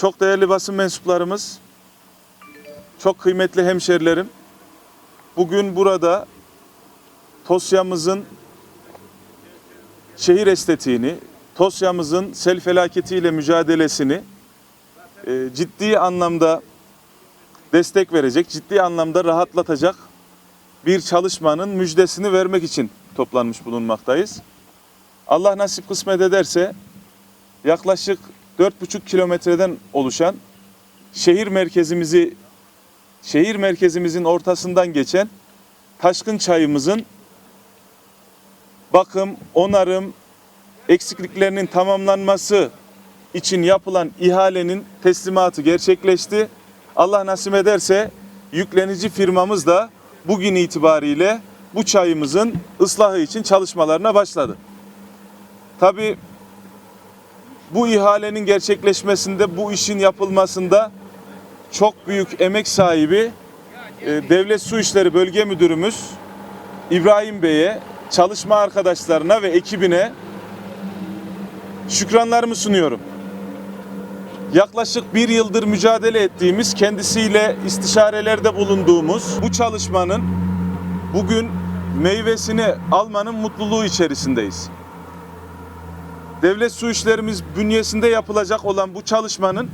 Çok değerli basın mensuplarımız, çok kıymetli hemşerilerim. Bugün burada Tosya'mızın şehir estetiğini, Tosya'mızın sel felaketiyle mücadelesini e, ciddi anlamda destek verecek, ciddi anlamda rahatlatacak bir çalışmanın müjdesini vermek için toplanmış bulunmaktayız. Allah nasip kısmet ederse yaklaşık 4,5 kilometreden oluşan şehir merkezimizi şehir merkezimizin ortasından geçen Taşkın Çayımızın bakım, onarım, eksikliklerinin tamamlanması için yapılan ihalenin teslimatı gerçekleşti. Allah nasip ederse yüklenici firmamız da bugün itibariyle bu çayımızın ıslahı için çalışmalarına başladı. Tabii bu ihalenin gerçekleşmesinde, bu işin yapılmasında çok büyük emek sahibi e, Devlet Su İşleri Bölge Müdürümüz İbrahim Bey'e, çalışma arkadaşlarına ve ekibine şükranlarımı sunuyorum. Yaklaşık bir yıldır mücadele ettiğimiz, kendisiyle istişarelerde bulunduğumuz bu çalışmanın bugün meyvesini almanın mutluluğu içerisindeyiz. Devlet su işlerimiz bünyesinde yapılacak olan bu çalışmanın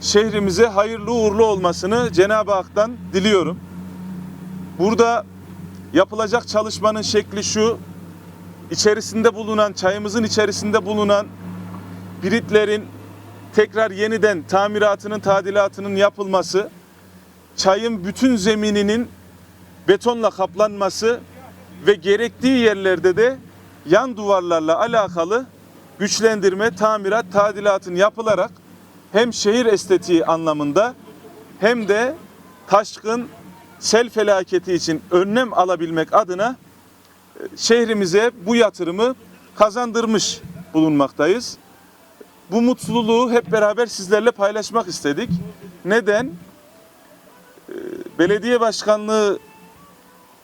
şehrimize hayırlı uğurlu olmasını Cenab-ı Hak'tan diliyorum. Burada yapılacak çalışmanın şekli şu, içerisinde bulunan, çayımızın içerisinde bulunan biritlerin tekrar yeniden tamiratının, tadilatının yapılması, çayın bütün zemininin betonla kaplanması ve gerektiği yerlerde de yan duvarlarla alakalı güçlendirme, tamirat, tadilatın yapılarak hem şehir estetiği anlamında hem de taşkın sel felaketi için önlem alabilmek adına e, şehrimize bu yatırımı kazandırmış bulunmaktayız. Bu mutluluğu hep beraber sizlerle paylaşmak istedik. Neden? Ee, Belediye başkanlığı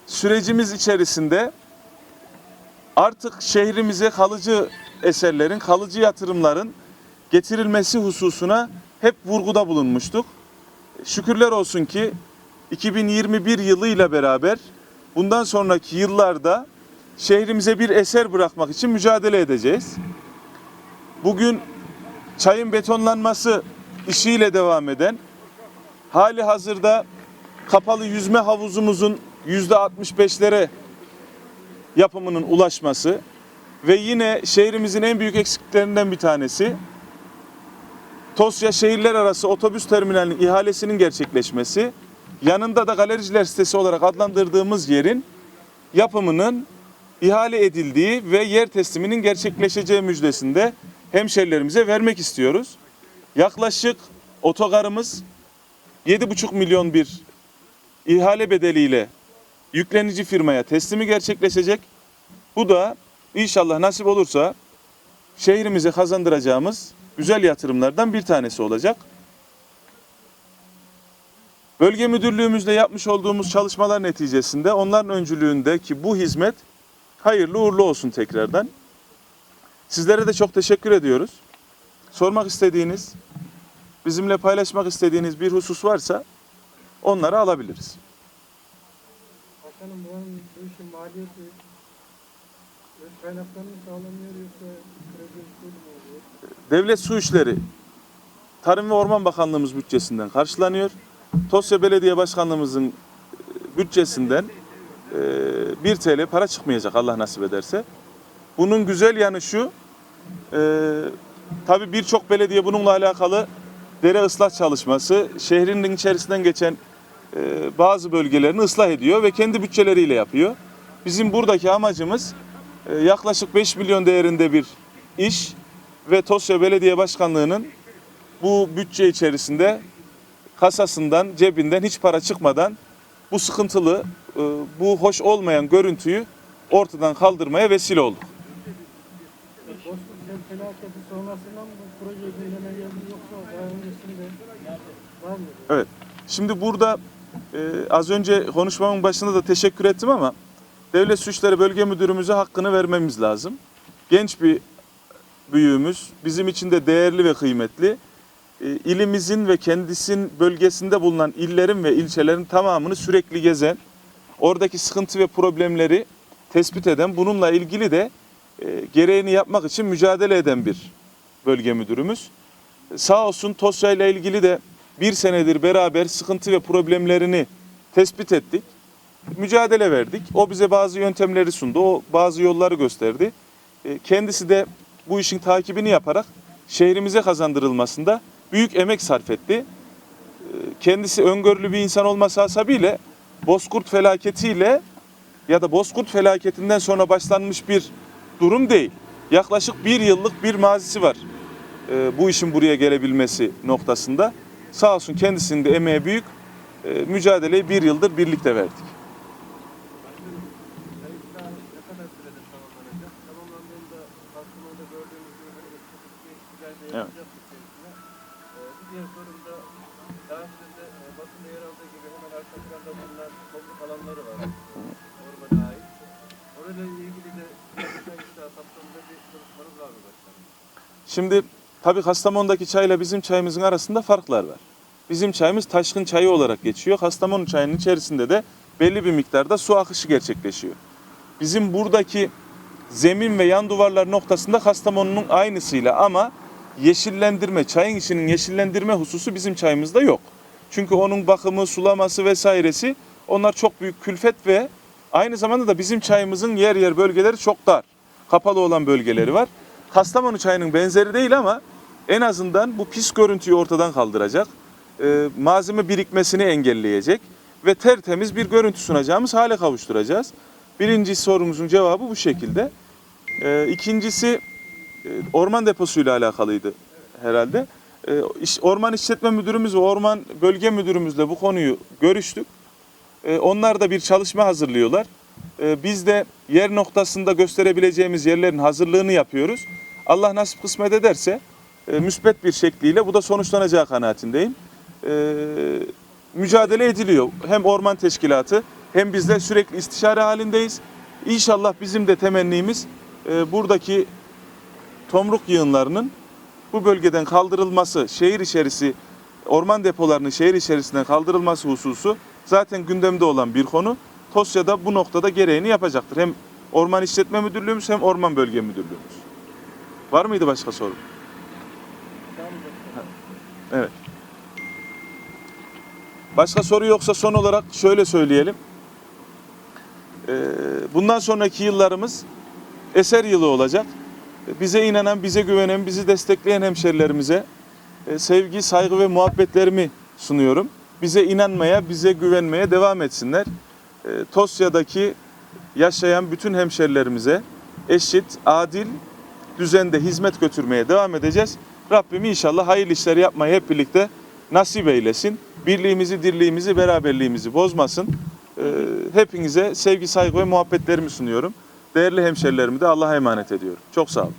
sürecimiz içerisinde artık şehrimize kalıcı eserlerin, kalıcı yatırımların getirilmesi hususuna hep vurguda bulunmuştuk. Şükürler olsun ki 2021 yılıyla beraber bundan sonraki yıllarda şehrimize bir eser bırakmak için mücadele edeceğiz. Bugün çayın betonlanması işiyle devam eden, hali hazırda kapalı yüzme havuzumuzun yüzde 65'lere yapımının ulaşması ve yine şehrimizin en büyük eksikliklerinden bir tanesi Tosya şehirler arası otobüs terminalinin ihalesinin gerçekleşmesi, yanında da galericiler sitesi olarak adlandırdığımız yerin yapımının ihale edildiği ve yer tesliminin gerçekleşeceği müjdesinde hemşerilerimize vermek istiyoruz. Yaklaşık otogarımız 7,5 milyon bir ihale bedeliyle yüklenici firmaya teslimi gerçekleşecek. Bu da inşallah nasip olursa şehrimize kazandıracağımız güzel yatırımlardan bir tanesi olacak. Bölge müdürlüğümüzle yapmış olduğumuz çalışmalar neticesinde onların öncülüğündeki bu hizmet hayırlı uğurlu olsun tekrardan. Sizlere de çok teşekkür ediyoruz. Sormak istediğiniz, bizimle paylaşmak istediğiniz bir husus varsa onları alabiliriz. Başkanım bu, işin maliyeti Devlet Su İşleri Tarım ve Orman Bakanlığımız bütçesinden karşılanıyor. Tosya Belediye Başkanlığımızın e, bütçesinden e, 1 TL para çıkmayacak Allah nasip ederse. Bunun güzel yanı şu, e, tabii birçok belediye bununla alakalı dere ıslah çalışması, şehrinin içerisinden geçen e, bazı bölgelerini ıslah ediyor ve kendi bütçeleriyle yapıyor. Bizim buradaki amacımız yaklaşık 5 milyon değerinde bir iş ve Tosya Belediye Başkanlığı'nın bu bütçe içerisinde kasasından, cebinden hiç para çıkmadan bu sıkıntılı, e, bu hoş olmayan görüntüyü ortadan kaldırmaya vesile olduk. Bozkurt sel felaketi sonrasında mı bu proje gündeme geldi yoksa daha öncesinde var mı? Evet. Şimdi burada e, az önce konuşmamın başında da teşekkür ettim ama Devlet Suçları Bölge Müdürümüze hakkını vermemiz lazım. Genç bir büyüğümüz, bizim için de değerli ve kıymetli. e, ilimizin ve kendisinin bölgesinde bulunan illerin ve ilçelerin tamamını sürekli gezen, oradaki sıkıntı ve problemleri tespit eden, bununla ilgili de e, gereğini yapmak için mücadele eden bir bölge müdürümüz. Sağ olsun Tosya ile ilgili de bir senedir beraber sıkıntı ve problemlerini tespit ettik. Mücadele verdik. O bize bazı yöntemleri sundu. O bazı yolları gösterdi. E, Kendisi de bu işin takibini yaparak şehrimize kazandırılmasında büyük emek sarf etti. E, Kendisi öngörülü bir insan olması hasebiyle Bozkurt felaketiyle ya da Bozkurt felaketinden sonra başlanmış bir durum değil. Yaklaşık bir yıllık bir mazisi var e, bu işin buraya gelebilmesi noktasında. Sağ olsun kendisinin de emeği büyük. Mücadeleyi bir yıldır birlikte verdik. Şimdi tabii Kastamonu'daki çayla bizim çayımızın arasında farklar var. Bizim çayımız taşkın çayı olarak geçiyor. Kastamonu çayının içerisinde de belli bir miktarda su akışı gerçekleşiyor. Bizim buradaki zemin ve yan duvarlar noktasında Kastamonu'nun aynısıyla ama yeşillendirme, çayın içinin yeşillendirme hususu bizim çayımızda yok. Çünkü onun bakımı, sulaması vesairesi onlar çok büyük külfet ve aynı zamanda da bizim çayımızın yer yer bölgeleri çok dar. Kapalı olan bölgeleri var. Kastamonu çayının benzeri değil ama en azından bu pis görüntüyü ortadan kaldıracak. e, malzeme birikmesini engelleyecek ve tertemiz bir görüntü sunacağımız hale kavuşturacağız. Birinci sorumuzun cevabı bu şekilde. E, ikincisi e, orman deposuyla alakalıydı herhalde. E, iş- Orman İşletme Müdürümüz ve Orman Bölge Müdürümüzle bu konuyu görüştük. E, Onlar da bir çalışma hazırlıyorlar. E, Biz de yer noktasında gösterebileceğimiz yerlerin hazırlığını yapıyoruz. Allah nasip kısmet ederse e, müsbet bir şekliyle bu da sonuçlanacağı kanaatindeyim. E, Mücadele ediliyor. Hem orman teşkilatı hem biz de sürekli istişare halindeyiz. İnşallah bizim de temennimiz e, buradaki tomruk yığınlarının bu bölgeden kaldırılması, şehir içerisi orman depolarının şehir içerisinden kaldırılması hususu zaten gündemde olan bir konu. Tosya'da bu noktada gereğini yapacaktır. Hem Orman İşletme Müdürlüğümüz hem Orman Bölge Müdürlüğümüz. Var mıydı başka soru? Evet. Başka soru yoksa son olarak şöyle söyleyelim. Ee, Bundan sonraki yıllarımız eser yılı olacak. Bize inanan, bize güvenen, bizi destekleyen hemşerilerimize e, sevgi, saygı ve muhabbetlerimi sunuyorum. Bize inanmaya, bize güvenmeye devam etsinler. E, Tosya'daki yaşayan bütün hemşerilerimize eşit, adil düzende hizmet götürmeye devam edeceğiz. Rabbim inşallah hayırlı işler yapmayı hep birlikte nasip eylesin. Birliğimizi, dirliğimizi, beraberliğimizi bozmasın. Ee, hepinize sevgi, saygı ve muhabbetlerimi sunuyorum. Değerli hemşerilerimi de Allah'a emanet ediyorum. Çok sağ olun.